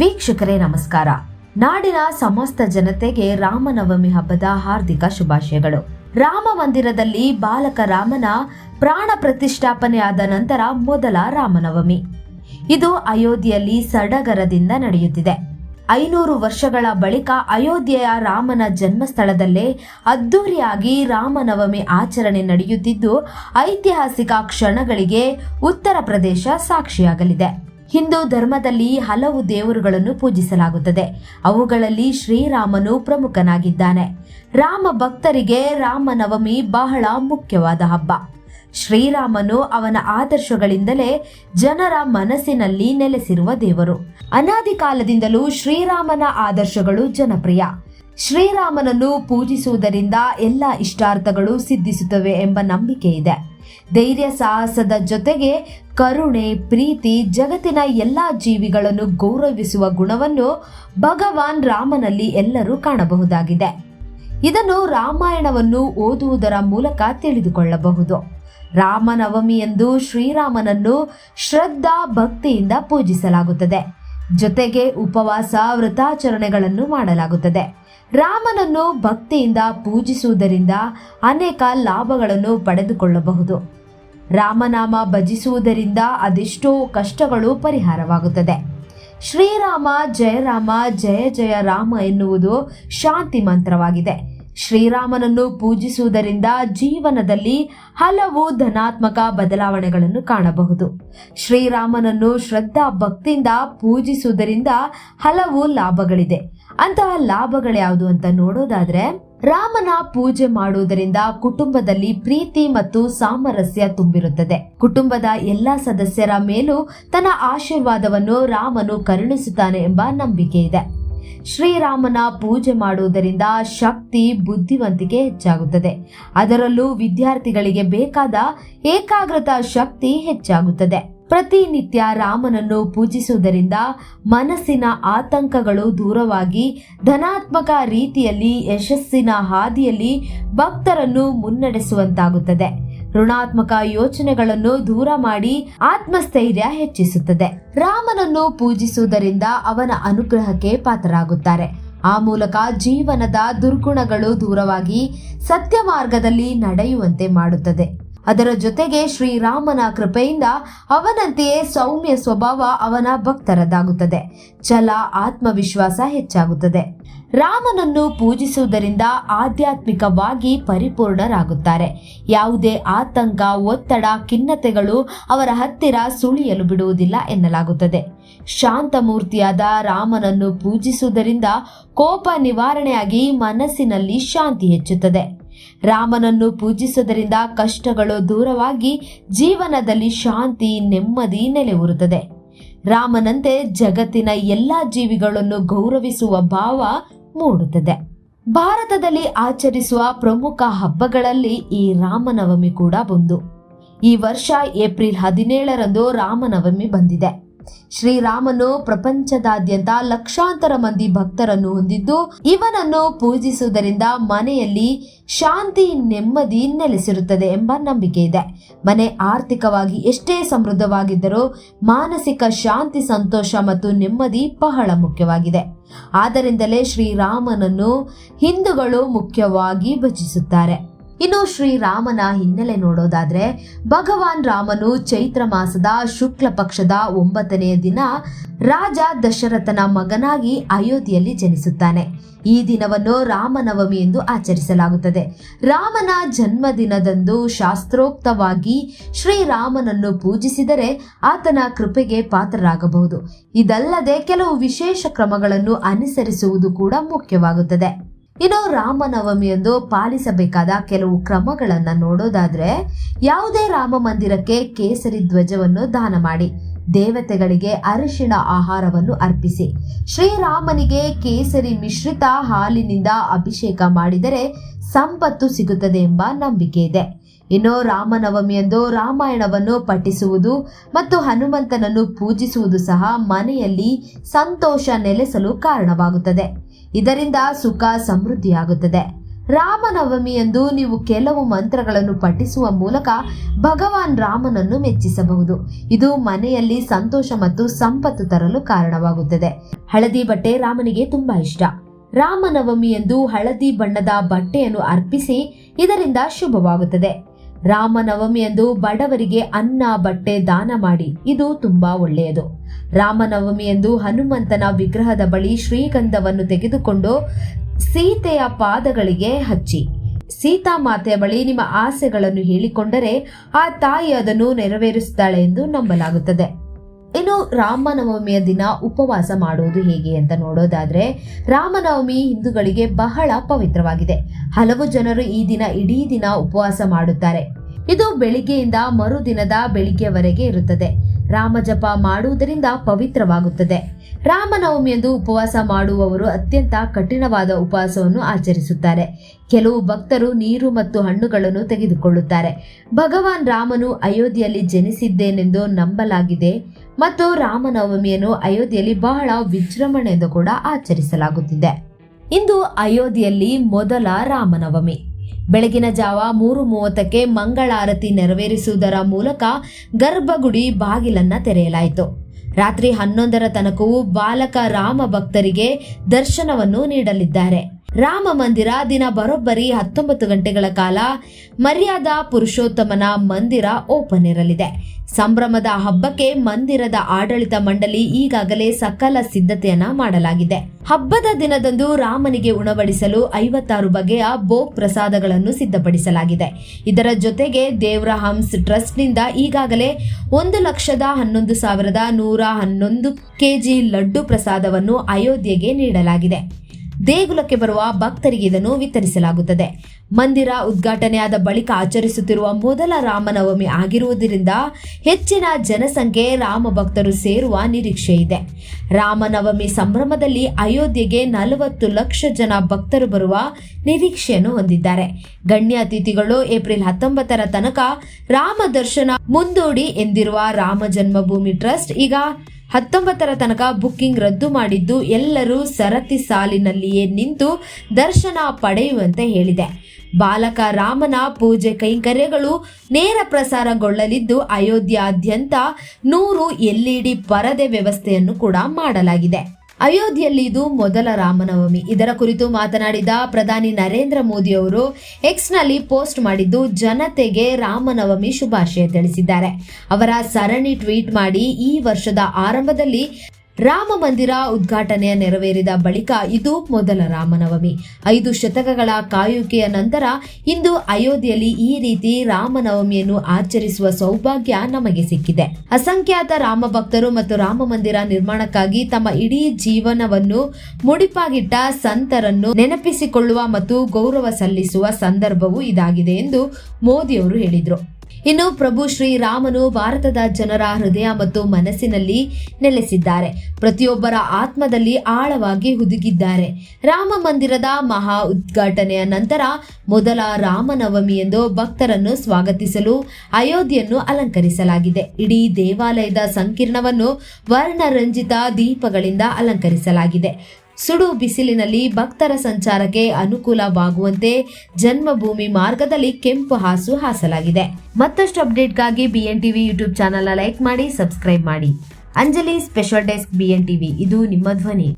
ವೀಕ್ಷಕರೇ, ನಮಸ್ಕಾರ. ನಾಡಿನ ಸಮಸ್ತ ಜನತೆಗೆ ರಾಮನವಮಿ ಹಬ್ಬದ ಹಾರ್ದಿಕ ಶುಭಾಶಯಗಳು. ರಾಮ ಮಂದಿರದಲ್ಲಿ ಬಾಲಕ ರಾಮನ ಪ್ರಾಣ ಪ್ರತಿಷ್ಠಾಪನೆಯಾದ ನಂತರ ಮೊದಲ ರಾಮನವಮಿ. ಇದು ಅಯೋಧ್ಯೆಯಲ್ಲಿ ಸಡಗರದಿಂದ ನಡೆಯುತ್ತಿದೆ. ಐನೂರು ವರ್ಷಗಳ ಬಳಿಕ ಅಯೋಧ್ಯೆಯ ರಾಮನ ಜನ್ಮಸ್ಥಳದಲ್ಲೇ ಅದ್ದೂರಿಯಾಗಿ ರಾಮನವಮಿ ಆಚರಣೆ ನಡೆಯುತ್ತಿದ್ದು, ಐತಿಹಾಸಿಕ ಕ್ಷಣಗಳಿಗೆ ಉತ್ತರ ಪ್ರದೇಶ ಸಾಕ್ಷಿಯಾಗಲಿದೆ. ಹಿಂದೂ ಧರ್ಮದಲ್ಲಿ ಹಲವು ದೇವರುಗಳನ್ನು ಪೂಜಿಸಲಾಗುತ್ತದೆ. ಅವುಗಳಲ್ಲಿ ಶ್ರೀರಾಮನು ಪ್ರಮುಖನಾಗಿದ್ದಾನೆ. ರಾಮ ಭಕ್ತರಿಗೆ ರಾಮನವಮಿ ಬಹಳ ಮುಖ್ಯವಾದ ಹಬ್ಬ. ಶ್ರೀರಾಮನು ಅವನ ಆದರ್ಶಗಳಿಂದಲೇ ಜನರ ಮನಸ್ಸಿನಲ್ಲಿ ನೆಲೆಸಿರುವ ದೇವರು. ಅನಾದಿ ಕಾಲದಿಂದಲೂ ಶ್ರೀರಾಮನ ಆದರ್ಶಗಳು ಜನಪ್ರಿಯ. ಶ್ರೀರಾಮನನ್ನು ಪೂಜಿಸುವುದರಿಂದ ಎಲ್ಲ ಇಷ್ಟಾರ್ಥಗಳು ಸಿದ್ಧಿಸುತ್ತವೆ ಎಂಬ ನಂಬಿಕೆ ಇದೆ ಧೈರ್ಯ ಸಾಹಸದ ಜೊತೆಗೆ ಕರುಣೆ, ಪ್ರೀತಿ, ಜಗತ್ತಿನ ಎಲ್ಲ ಜೀವಿಗಳನ್ನು ಗೌರವಿಸುವ ಗುಣವನ್ನು ಭಗವಾನ್ ರಾಮನಲ್ಲಿ ಎಲ್ಲರೂ ಕಾಣಬಹುದಾಗಿದೆ. ಇದನ್ನು ರಾಮಾಯಣವನ್ನು ಓದುವುದರ ಮೂಲಕ ತಿಳಿದುಕೊಳ್ಳಬಹುದು. ರಾಮನವಮಿ ಎಂದು ಶ್ರೀರಾಮನನ್ನು ಶ್ರದ್ಧಾ ಭಕ್ತಿಯಿಂದ ಪೂಜಿಸಲಾಗುತ್ತದೆ. ಜೊತೆಗೆ ಉಪವಾಸ, ವ್ರತಾಚರಣೆಗಳನ್ನು ಮಾಡಲಾಗುತ್ತದೆ. ರಾಮನನ್ನು ಭಕ್ತಿಯಿಂದ ಪೂಜಿಸುವುದರಿಂದ ಅನೇಕ ಲಾಭಗಳನ್ನು ಪಡೆದುಕೊಳ್ಳಬಹುದು. ರಾಮನಾಮ ಭಜಿಸುವುದರಿಂದ ಅದೆಷ್ಟೋ ಕಷ್ಟಗಳು ಪರಿಹಾರವಾಗುತ್ತದೆ. ಶ್ರೀರಾಮ ಜಯರಾಮ ಜಯ ಜಯ ರಾಮ ಎನ್ನುವುದು ಶಾಂತಿ ಮಂತ್ರವಾಗಿದೆ. ಶ್ರೀರಾಮನನ್ನು ಪೂಜಿಸುವುದರಿಂದ ಜೀವನದಲ್ಲಿ ಹಲವು ಧನಾತ್ಮಕ ಬದಲಾವಣೆಗಳನ್ನು ಕಾಣಬಹುದು. ಶ್ರೀರಾಮನನ್ನು ಶ್ರದ್ಧಾ ಭಕ್ತಿಯಿಂದ ಪೂಜಿಸುವುದರಿಂದ ಹಲವು ಲಾಭಗಳಿದೆ. ಅಂತಹ ಲಾಭಗಳ್ಯಾವುದು ಅಂತ ನೋಡೋದಾದ್ರೆ, ರಾಮನ ಪೂಜೆ ಮಾಡುವುದರಿಂದ ಕುಟುಂಬದಲ್ಲಿ ಪ್ರೀತಿ ಮತ್ತು ಸಾಮರಸ್ಯ ತುಂಬಿರುತ್ತದೆ. ಕುಟುಂಬದ ಎಲ್ಲಾ ಸದಸ್ಯರ ಮೇಲೂ ತನ್ನ ಆಶೀರ್ವಾದವನ್ನು ರಾಮನು ಕರುಣಿಸುತ್ತಾನೆ ಎಂಬ ನಂಬಿಕೆ ಇದೆ. ಶ್ರೀರಾಮನ ಪೂಜೆ ಮಾಡುವುದರಿಂದ ಶಕ್ತಿ, ಬುದ್ಧಿವಂತಿಕೆ ಹೆಚ್ಚಾಗುತ್ತದೆ. ಅದರಲ್ಲೂ ವಿದ್ಯಾರ್ಥಿಗಳಿಗೆ ಬೇಕಾದ ಏಕಾಗ್ರತಾ ಶಕ್ತಿ ಹೆಚ್ಚಾಗುತ್ತದೆ. ಪ್ರತಿನಿತ್ಯ ರಾಮನನ್ನು ಪೂಜಿಸುವುದರಿಂದ ಮನಸ್ಸಿನ ಆತಂಕಗಳು ದೂರವಾಗಿ ಧನಾತ್ಮಕ ರೀತಿಯಲ್ಲಿ, ಯಶಸ್ಸಿನ ಹಾದಿಯಲ್ಲಿ ಭಕ್ತರನ್ನು ಮುನ್ನಡೆಸುವಂತಾಗುತ್ತದೆ. ಋಣಾತ್ಮಕ ಯೋಚನೆಗಳನ್ನು ದೂರ ಮಾಡಿ ಆತ್ಮಸ್ಥೈರ್ಯ ಹೆಚ್ಚಿಸುತ್ತದೆ. ರಾಮನನ್ನು ಪೂಜಿಸುವುದರಿಂದ ಅವನ ಅನುಗ್ರಹಕ್ಕೆ ಪಾತ್ರರಾಗುತ್ತಾರೆ. ಆ ಮೂಲಕ ಜೀವನದ ದುರ್ಗುಣಗಳು ದೂರವಾಗಿ ಸತ್ಯ ಮಾರ್ಗದಲ್ಲಿ ನಡೆಯುವಂತೆ ಮಾಡುತ್ತದೆ. ಅದರ ಜೊತೆಗೆ ಶ್ರೀರಾಮನ ಕೃಪೆಯಿಂದ ಅವನಂತೆಯೇ ಸೌಮ್ಯ ಸ್ವಭಾವ ಅವನ ಭಕ್ತರದಾಗುತ್ತದೆ. ಛಲ, ಆತ್ಮವಿಶ್ವಾಸ ಹೆಚ್ಚಾಗುತ್ತದೆ. ರಾಮನನ್ನು ಪೂಜಿಸುವುದರಿಂದ ಆಧ್ಯಾತ್ಮಿಕವಾಗಿ ಪರಿಪೂರ್ಣರಾಗುತ್ತಾರೆ. ಯಾವುದೇ ಆತಂಕ, ಒತ್ತಡ, ಖಿನ್ನತೆಗಳು ಅವರ ಹತ್ತಿರ ಸುಳಿಯಲು ಬಿಡುವುದಿಲ್ಲ ಎನ್ನಲಾಗುತ್ತದೆ. ಶಾಂತಮೂರ್ತಿಯಾದ ರಾಮನನ್ನು ಪೂಜಿಸುವುದರಿಂದ ಕೋಪ ನಿವಾರಣೆಯಾಗಿ ಮನಸ್ಸಿನಲ್ಲಿ ಶಾಂತಿ ಹೆಚ್ಚುತ್ತದೆ. ರಾಮನನ್ನು ಪೂಜಿಸುವುದರಿಂದ ಕಷ್ಟಗಳು ದೂರವಾಗಿ ಜೀವನದಲ್ಲಿ ಶಾಂತಿ, ನೆಮ್ಮದಿ ನೆಲೆಯೂರುತ್ತದೆ. ರಾಮನಂತೆ ಜಗತ್ತಿನ ಎಲ್ಲ ಜೀವಿಗಳನ್ನು ಗೌರವಿಸುವ ಭಾವ ಮೂಡುತ್ತದೆ. ಭಾರತದಲ್ಲಿ ಆಚರಿಸುವ ಪ್ರಮುಖ ಹಬ್ಬಗಳಲ್ಲಿ ಈ ರಾಮನವಮಿ ಕೂಡ ಒಂದು ಈ ವರ್ಷ ಏಪ್ರಿಲ್ ಹದಿನೇಳರಂದು ರಾಮನವಮಿ ಬಂದಿದೆ. ಶ್ರೀರಾಮನು ಪ್ರಪಂಚದಾದ್ಯಂತ ಲಕ್ಷಾಂತರ ಮಂದಿ ಭಕ್ತರನ್ನು ಹೊಂದಿದ್ದು, ಇವನನ್ನು ಪೂಜಿಸುವುದರಿಂದ ಮನೆಯಲ್ಲಿ ಶಾಂತಿ, ನೆಮ್ಮದಿ ನೆಲೆಸಿರುತ್ತದೆ ಎಂಬ ನಂಬಿಕೆ ಇದೆ. ಮನೆ ಆರ್ಥಿಕವಾಗಿ ಎಷ್ಟೇ ಸಮೃದ್ಧವಾಗಿದ್ದರೂ ಮಾನಸಿಕ ಶಾಂತಿ, ಸಂತೋಷ ಮತ್ತು ನೆಮ್ಮದಿ ಬಹಳ ಮುಖ್ಯವಾಗಿದೆ. ಆದ್ದರಿಂದಲೇ ಶ್ರೀರಾಮನನ್ನು ಹಿಂದೂಗಳು ಮುಖ್ಯವಾಗಿ ಭಜಿಸುತ್ತಾರೆ. ಇನ್ನು ಶ್ರೀರಾಮನ ಹಿನ್ನೆಲೆ ನೋಡೋದಾದ್ರೆ, ಭಗವಾನ್ ರಾಮನು ಚೈತ್ರ ಮಾಸದ ಶುಕ್ಲ ಪಕ್ಷದ ಒಂಬತ್ತನೆಯ ದಿನ ರಾಜ ದಶರಥನ ಮಗನಾಗಿ ಅಯೋಧ್ಯೆಯಲ್ಲಿ ಜನಿಸುತ್ತಾನೆ. ಈ ದಿನವನ್ನು ರಾಮನವಮಿ ಎಂದು ಆಚರಿಸಲಾಗುತ್ತದೆ. ರಾಮನ ಜನ್ಮದಿನದಂದು ಶಾಸ್ತ್ರೋಕ್ತವಾಗಿ ಶ್ರೀರಾಮನನ್ನು ಪೂಜಿಸಿದರೆ ಆತನ ಕೃಪೆಗೆ ಪಾತ್ರರಾಗಬಹುದು. ಇದಲ್ಲದೆ ಕೆಲವು ವಿಶೇಷ ಕ್ರಮಗಳನ್ನು ಅನುಸರಿಸುವುದು ಕೂಡ ಮುಖ್ಯವಾಗುತ್ತದೆ. ಇನ್ನು ರಾಮನವಮಿಯಂದು ಪಾಲಿಸಬೇಕಾದ ಕೆಲವು ಕ್ರಮಗಳನ್ನು ನೋಡೋದಾದ್ರೆ, ಯಾವುದೇ ರಾಮ ಮಂದಿರಕ್ಕೆ ಕೇಸರಿ ಧ್ವಜವನ್ನು ದಾನ ಮಾಡಿ, ದೇವತೆಗಳಿಗೆ ಅರಿಶಿಣ ಆಹಾರವನ್ನು ಅರ್ಪಿಸಿ, ಶ್ರೀರಾಮನಿಗೆ ಕೇಸರಿ ಮಿಶ್ರಿತ ಹಾಲಿನಿಂದ ಅಭಿಷೇಕ ಮಾಡಿದರೆ ಸಂಪತ್ತು ಸಿಗುತ್ತದೆ ಎಂಬ ನಂಬಿಕೆ ಇದೆ. ಇನ್ನು ರಾಮನವಮಿಯಂದು ರಾಮಾಯಣವನ್ನು ಪಠಿಸುವುದು ಮತ್ತು ಹನುಮಂತನನ್ನು ಪೂಜಿಸುವುದು ಸಹ ಮನೆಯಲ್ಲಿ ಸಂತೋಷ ನೆಲೆಸಲು ಕಾರಣವಾಗುತ್ತದೆ. ಇದರಿಂದ ಸುಖ ಸಮೃದ್ಧಿಯಾಗುತ್ತದೆ. ರಾಮನವಮಿಯಂದು ನೀವು ಕೆಲವು ಮಂತ್ರಗಳನ್ನು ಪಠಿಸುವ ಮೂಲಕ ಭಗವಾನ್ ರಾಮನನ್ನು ಮೆಚ್ಚಿಸಬಹುದು. ಇದು ಮನೆಯಲ್ಲಿ ಸಂತೋಷ ಮತ್ತು ಸಂಪತ್ತು ತರಲು ಕಾರಣವಾಗುತ್ತದೆ. ಹಳದಿ ಬಟ್ಟೆ ರಾಮನಿಗೆ ತುಂಬಾ ಇಷ್ಟ. ರಾಮನವಮಿಯಂದು ಹಳದಿ ಬಣ್ಣದ ಬಟ್ಟೆಯನ್ನು ಅರ್ಪಿಸಿ ಇದರಿಂದ ಶುಭವಾಗುತ್ತದೆ. ರಾಮನವಮಿಯಂದು ಬಡವರಿಗೆ ಅನ್ನ, ಬಟ್ಟೆ ದಾನ ಮಾಡಿ. ಇದು ತುಂಬಾ ಒಳ್ಳೆಯದು. ರಾಮನವಮಿಯಂದು ಹನುಮಂತನ ವಿಗ್ರಹದ ಬಳಿ ಶ್ರೀಗಂಧವನ್ನು ತೆಗೆದುಕೊಂಡು ಸೀತೆಯ ಪಾದಗಳಿಗೆ ಹಚ್ಚಿ. ಸೀತಾ ಮಾತೆಯ ಬಳಿ ನಿಮ್ಮ ಆಸೆಗಳನ್ನು ಹೇಳಿಕೊಂಡರೆ ಆ ತಾಯಿ ಅದನ್ನು ನೆರವೇರಿಸುತ್ತಾಳೆ ಎಂದು ನಂಬಲಾಗುತ್ತದೆ. ಇನ್ನು ರಾಮನವಮಿಯ ದಿನ ಉಪವಾಸ ಮಾಡುವುದು ಹೇಗೆ ಅಂತ ನೋಡೋದಾದ್ರೆ ರಾಮನವಮಿ ಹಿಂದೂಗಳಿಗೆ ಬಹಳ ಪವಿತ್ರವಾಗಿದೆ. ಹಲವು ಜನರು ಈ ದಿನ ಇಡೀ ದಿನ ಉಪವಾಸ ಮಾಡುತ್ತಾರೆ. ಇದು ಬೆಳಿಗ್ಗೆಯಿಂದ ಮರುದಿನದ ಬೆಳಿಗ್ಗೆವರೆಗೆ ಇರುತ್ತದೆ. ರಾಮಜಪ ಮಾಡುವುದರಿಂದ ಪವಿತ್ರವಾಗುತ್ತದೆ. ರಾಮನವಮಿಯಂದು ಉಪವಾಸ ಮಾಡುವವರು ಅತ್ಯಂತ ಕಠಿಣವಾದ ಉಪವಾಸವನ್ನು ಆಚರಿಸುತ್ತಾರೆ. ಕೆಲವು ಭಕ್ತರು ನೀರು ಮತ್ತು ಹಣ್ಣುಗಳನ್ನು ತೆಗೆದುಕೊಳ್ಳುತ್ತಾರೆ. ಭಗವಾನ್ ರಾಮನು ಅಯೋಧ್ಯೆಯಲ್ಲಿ ಜನಿಸಿದ್ದೇನೆಂದು ನಂಬಲಾಗಿದೆ ಮತ್ತು ರಾಮನವಮಿಯನ್ನು ಅಯೋಧ್ಯೆಯಲ್ಲಿ ಬಹಳ ವಿಜೃಂಭಣೆಯಿಂದ ಕೂಡ ಆಚರಿಸಲಾಗುತ್ತಿದೆ. ಇಂದು ಅಯೋಧ್ಯೆಯಲ್ಲಿ ಮೊದಲ ರಾಮನವಮಿ. ಬೆಳಗಿನ ಜಾವ ಮೂರು ಮೂವತ್ತಕ್ಕೆ ಮಂಗಳಾರತಿ ನೆರವೇರಿಸುವುದರ ಮೂಲಕ ಗರ್ಭಗುಡಿ ಬಾಗಿಲನ್ನ ತೆರೆಯಲಾಯಿತು. ರಾತ್ರಿ ಹನ್ನೊಂದರ ತನಕವೂ ಬಾಲಕ ರಾಮ ಭಕ್ತರಿಗೆ ದರ್ಶನವನ್ನು ನೀಡಲಿದ್ದಾರೆ. ರಾಮ ಮಂದಿರ ದಿನ ಬರೋಬ್ಬರಿ ಹತ್ತೊಂಬತ್ತು ಗಂಟೆಗಳ ಕಾಲ ಮರ್ಯಾದಾ ಪುರುಷೋತ್ತಮನ ಮಂದಿರ ಓಪನ್ ಇರಲಿದೆ. ಸಂಭ್ರಮದ ಹಬ್ಬಕ್ಕೆ ಮಂದಿರದ ಆಡಳಿತ ಮಂಡಳಿ ಈಗಾಗಲೇ ಸಕಲ ಸಿದ್ಧತೆಯನ್ನ ಮಾಡಲಾಗಿದೆ. ಹಬ್ಬದ ದಿನದಂದು ರಾಮನಿಗೆ ಉಣಬಡಿಸಲು ಐವತ್ತಾರು ಬಗೆಯ ಬೋಗ್ ಪ್ರಸಾದಗಳನ್ನು ಸಿದ್ಧಪಡಿಸಲಾಗಿದೆ. ಇದರ ಜೊತೆಗೆ ದೇವ್ರ ಹಂಸ್ ಟ್ರಸ್ಟ್ನಿಂದ ಈಗಾಗಲೇ ಒಂದು ಲಕ್ಷದ ಹನ್ನೊಂದು ಸಾವಿರದ ನೂರ ಹನ್ನೊಂದು ಕೆಜಿ ಲಡ್ಡು ಪ್ರಸಾದವನ್ನು ಅಯೋಧ್ಯೆಗೆ ನೀಡಲಾಗಿದೆ. ದೇಗುಲಕ್ಕೆ ಬರುವ ಭಕ್ತರಿಗೆ ಇದನ್ನು ವಿತರಿಸಲಾಗುತ್ತದೆ. ಮಂದಿರ ಉದ್ಘಾಟನೆಯಾದ ಬಳಿಕ ಆಚರಿಸುತ್ತಿರುವ ಮೊದಲ ರಾಮನವಮಿ ಆಗಿರುವುದರಿಂದ ಹೆಚ್ಚಿನ ಜನಸಂಖ್ಯೆ ರಾಮ ಭಕ್ತರು ಸೇರುವ ನಿರೀಕ್ಷೆ ಇದೆ. ರಾಮನವಮಿ ಸಂಭ್ರಮದಲ್ಲಿ ಅಯೋಧ್ಯೆಗೆ ನಲವತ್ತು ಲಕ್ಷ ಜನ ಭಕ್ತರು ಬರುವ ನಿರೀಕ್ಷೆಯನ್ನು ಹೊಂದಿದ್ದಾರೆ. ಗಣ್ಯ ಅತಿಥಿಗಳು ಏಪ್ರಿಲ್ ಹತ್ತೊಂಬತ್ತರ ತನಕ ರಾಮ ದರ್ಶನ ಮುಂದೂಡಿ ಎಂದಿರುವ ರಾಮ ಜನ್ಮಭೂಮಿ ಟ್ರಸ್ಟ್ ಈಗ ಹತ್ತೊಂಬತ್ತರ ತನಕ ಬುಕ್ಕಿಂಗ್ ರದ್ದು ಮಾಡಿದ್ದು ಎಲ್ಲರೂ ಸರತಿ ಸಾಲಿನಲ್ಲಿಯೇ ನಿಂತು ದರ್ಶನ ಪಡೆಯುವಂತೆ ಹೇಳಿದೆ. ಬಾಲಕ ರಾಮನ ಪೂಜೆ ಕೈಂಕರ್ಯಗಳು ನೇರ ಪ್ರಸಾರಗೊಳ್ಳಲಿದ್ದು ಅಯೋಧ್ಯಾದ್ಯಂತ ನೂರು ಎಲ್ಇಡಿ ಪರದೆ ವ್ಯವಸ್ಥೆಯನ್ನು ಕೂಡ ಮಾಡಲಾಗಿದೆ. ಅಯೋಧ್ಯೆಯಲ್ಲಿ ಇದು ಮೊದಲ ರಾಮನವಮಿ. ಇದರ ಕುರಿತು ಮಾತನಾಡಿದ ಪ್ರಧಾನಿ ನರೇಂದ್ರ ಮೋದಿ ಅವರು ಎಕ್ಸ್ನಲ್ಲಿ ಪೋಸ್ಟ್ ಮಾಡಿದ್ದು ಜನತೆಗೆ ರಾಮನವಮಿ ಶುಭಾಶಯ ತಿಳಿಸಿದ್ದಾರೆ. ಅವರ ಸರಣಿ ಟ್ವೀಟ್ ಮಾಡಿ ಈ ವರ್ಷದ ಆರಂಭದಲ್ಲಿ ರಾಮ ಮಂದಿರ ಉದ್ಘಾಟನೆಯ ನೆರವೇರಿದ ಬಳಿಕ ಇದು ಮೊದಲ ರಾಮನವಮಿ. ಐದು ಶತಕಗಳ ಕಾಯುವಿಕೆಯ ನಂತರ ಇಂದು ಅಯೋಧ್ಯೆಯಲ್ಲಿ ಈ ರೀತಿ ರಾಮನವಮಿಯನ್ನು ಆಚರಿಸುವ ಸೌಭಾಗ್ಯ ನಮಗೆ ಸಿಕ್ಕಿದೆ. ಅಸಂಖ್ಯಾತ ರಾಮ ಭಕ್ತರು ಮತ್ತು ರಾಮ ಮಂದಿರ ನಿರ್ಮಾಣಕ್ಕಾಗಿ ತಮ್ಮ ಇಡೀ ಜೀವನವನ್ನು ಮುಡಿಪಾಗಿಟ್ಟ ಸಂತರನ್ನು ನೆನಪಿಸಿಕೊಳ್ಳುವ ಮತ್ತು ಗೌರವ ಸಲ್ಲಿಸುವ ಸಂದರ್ಭವೂ ಇದಾಗಿದೆ ಎಂದು ಮೋದಿಯವರು ಹೇಳಿದರು. ಇನ್ನು ಪ್ರಭು ಶ್ರೀರಾಮನು ಭಾರತದ ಜನರ ಹೃದಯ ಮತ್ತು ಮನಸ್ಸಿನಲ್ಲಿ ನೆಲೆಸಿದ್ದಾರೆ. ಪ್ರತಿಯೊಬ್ಬರ ಆತ್ಮದಲ್ಲಿ ಆಳವಾಗಿ ಹುದುಗಿದ್ದಾರೆ. ರಾಮ ಮಂದಿರದ ಮಹಾ ಉದ್ಘಾಟನೆಯ ನಂತರ ಮೊದಲ ರಾಮನವಮಿ ಎಂದು ಭಕ್ತರನ್ನು ಸ್ವಾಗತಿಸಲು ಅಯೋಧ್ಯೆಯನ್ನು ಅಲಂಕರಿಸಲಾಗಿದೆ. ಇಡೀ ದೇವಾಲಯದ ಸಂಕೀರ್ಣವನ್ನು ವರ್ಣರಂಜಿತ ದೀಪಗಳಿಂದ ಅಲಂಕರಿಸಲಾಗಿದೆ. ಸುಡು ಬಿಸಿಲಿನಲ್ಲಿ ಭಕ್ತರ ಸಂಚಾರಕ್ಕೆ ಅನುಕೂಲವಾಗುವಂತೆ ಜನ್ಮಭೂಮಿ ಮಾರ್ಗದಲ್ಲಿ ಕೆಂಪು ಹಾಸು ಹಾಸಲಾಗಿದೆ. ಮತ್ತಷ್ಟು ಅಪ್ಡೇಟ್ಗಾಗಿ BN TV YouTube channel like ಮಾಡಿ, ಸಬ್ಸ್ಕ್ರೈಬ್ ಮಾಡಿ. Anjali special desk BN TV ಇದು ನಿಮ್ಮ ಧ್ವನಿ.